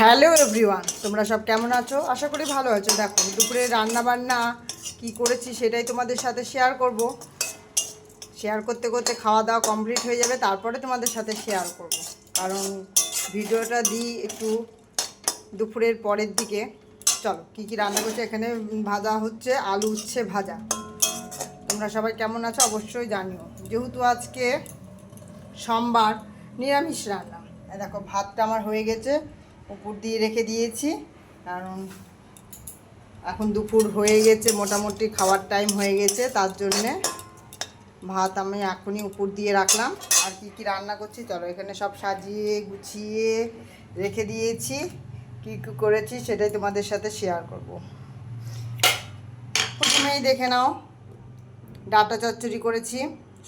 Hello everyone, তোমরা সব কেমন আছো? আশা করি ভালো আছো। দেখো, দুপুরে রান্না বান্না কি করেছি সেটাই তোমাদের সাথে শেয়ার করব। শেয়ার করতে করতে খাওয়া দাওয়া কমপ্লিট হয়ে যাবে, তারপরে তোমাদের সাথে শেয়ার করব। কারণ ভিডিওটা দিই একটু দুপুরের পরের দিকে। চলো, কি কি রান্না করছে? এখানে ভাজা হচ্ছে আলু উচ্ছে ভাজা। তোমরা সবাই কেমন আছো অবশ্যই জানিও। যেহেতু আজকে সোমবার, নিরামিষ রান্না। দেখো, ভাতটা আমার হয়ে গেছে। উপর দিয়ে রেখে দিয়েছি। কারণ এখন দুপুর হয়ে গেছে, মোটামুটি খাওয়ার টাইম হয়ে গেছে, তার জন্যে ভাত আমি এখনই উপর দিয়ে রাখলাম। আর কি কি রান্না করছি, চলো এখানে সব সাজিয়ে গুছিয়ে রেখে দিয়েছি। কী কী করেছি সেটাই তোমাদের সাথে শেয়ার করব। প্রথমেই দেখে নাও, ডাটা চচ্চড়ি করেছি,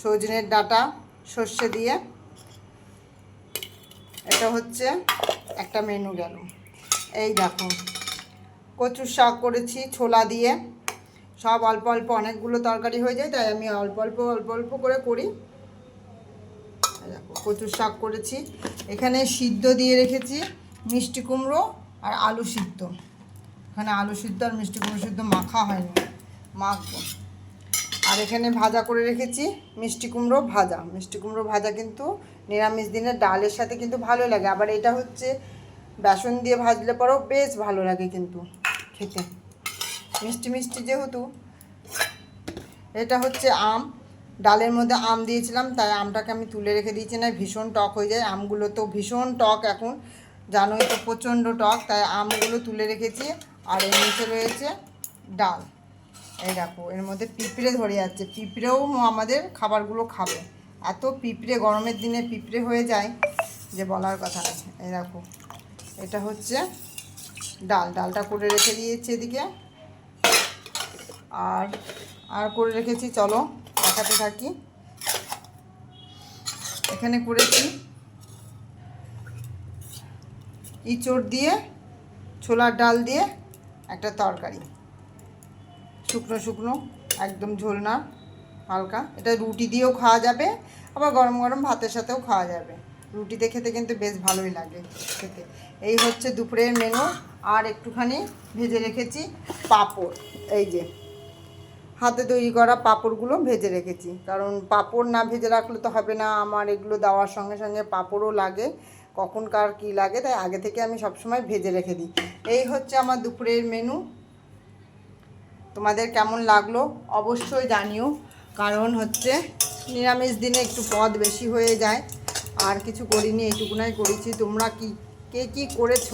সজনের ডাটা, সর্ষে দিয়ে। এটা হচ্ছে একটা মেনু গেল। এই দেখো, কচুর শাক করেছি ছোলা দিয়ে। সব অল্প অল্প অনেকগুলো তরকারি হয়ে যায়, তাই আমি অল্প অল্প অল্প অল্প করে করি। দেখো, কচুর শাক করেছি। এখানে সিদ্ধ দিয়ে রেখেছি মিষ্টি কুমড়ো আর আলু সিদ্ধ। এখানে আলু সিদ্ধ আর মিষ্টি কুমড়ো সিদ্ধ মাখা হয়নি, মাখবো। আর এখানে ভাজা করে রেখেছি মিষ্টি কুমড়ো ভাজা। মিষ্টি কুমড়ো ভাজা কিন্তু নিরামিষ দিনের ডালের সাথে কিন্তু ভালো লাগে। আবার এটা হচ্ছে বেসন দিয়ে ভাজলে পরেও বেশ ভালো লাগে কিন্তু খেতে। মিষ্টি মিষ্টি যেহেতু, এটা হচ্ছে আম। ডালের মধ্যে আম দিয়েছিলাম, তাই আমটাকে আমি তুলে রেখে দিয়েছি না ভীষণ টক হয়ে যায়। আমগুলো তো ভীষণ টক এখন, জানোই তো প্রচণ্ড টক, তাই আমগুলো তুলে রেখেছি। আর এর নিচে রয়েছে ডাল। এই দেখো, এর মধ্যে পিঁপড়ে ধরে যাচ্ছে। পিঁপড়েও আমাদের খাবারগুলো খাবে। এত পিঁপড়ে, গরমের দিনে পিঁপড়ে হয়ে যায় যে বলার কথা নেই এই দেখো, এটা হচ্ছে ডাল। ডালটা করে রেখে দিয়েছি এদিকে। আর আর করে রেখেছি, চলো দেখাতে থাকি। এখানে করেছি ইঁচড় দিয়ে, ছোলার ডাল দিয়ে একটা তরকারি। শুকনো শুকনো, একদম ঝোল না হালকা। এটা রুটি দিয়েও খাওয়া যাবে, আবার গরম গরম ভাতের সাথেও খাওয়া যাবে। রুটিতে খেতে কিন্তু বেশ ভালোই লাগে খেতে। এই হচ্ছে দুপুরের মেনু আর একটুখানি ভেজে রেখেছি পাঁপড়। এই যে, হাতে তৈরি করা পাঁপড়গুলো ভেজে রেখেছি। কারণ পাঁপড় না ভেজে রাখলে তো হবে না, আমার এগুলো দেওয়ার সঙ্গে সঙ্গে পাঁপড়ও লাগে। কখন কার কী লাগে, তাই আগে থেকে আমি সবসময় ভেজে রেখে দিই। এই হচ্ছে আমার দুপুরের মেনু তোমাদের কেমন লাগল অবশ্যই জানিও। কারণ হচ্ছে নিরামিষ দিনে একটু পদ বেশি হয়ে যায়। আর কিছু করিনি, এইটুকুনাই করেছি। তোমরা কি, কে কি করেছ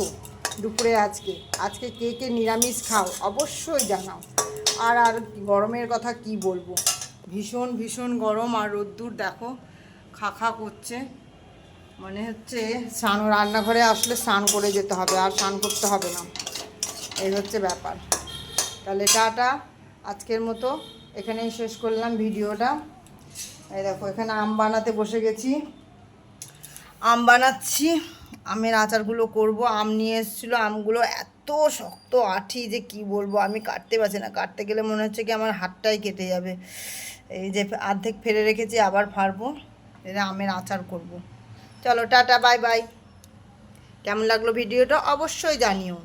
দুপুরে আজকে? আজকে কে কে নিরামিষ খাও অবশ্যই জানাও। আর আর গরমের কথা কি বলব? ভীষণ ভীষণ গরম আর রোদ্দুর দেখো, খা খা করছে। মনে হচ্ছে স্নান, রান্নাঘরে আসলে স্নান করে যেতে হবে, আর স্নান করতে হবে না। এই হচ্ছে ব্যাপার। তাহলে টাটা। আজকের মতো এখানেই শেষ করলাম ভিডিওটা। এই দেখো, এখানে আম বানাতে বসে গেছি। আম বানাচ্ছি। আমের আচারগুলো করব। আম নিয়ে এসেছিল। আমগুলো এত শক্ত আঠি যে কি বলব, আমি কাটতে পারছি না। কাটতে গেলে মনে হচ্ছে কি আমার হাতটাই কেটে যাবে। এই যে অর্ধেক ফেলে রেখেছি, আবার ফাড়বো। এটা আমের আচার করব। চলো, টাটা, বাই বাই। কেমন লাগল ভিডিওটা অবশ্যই জানিও।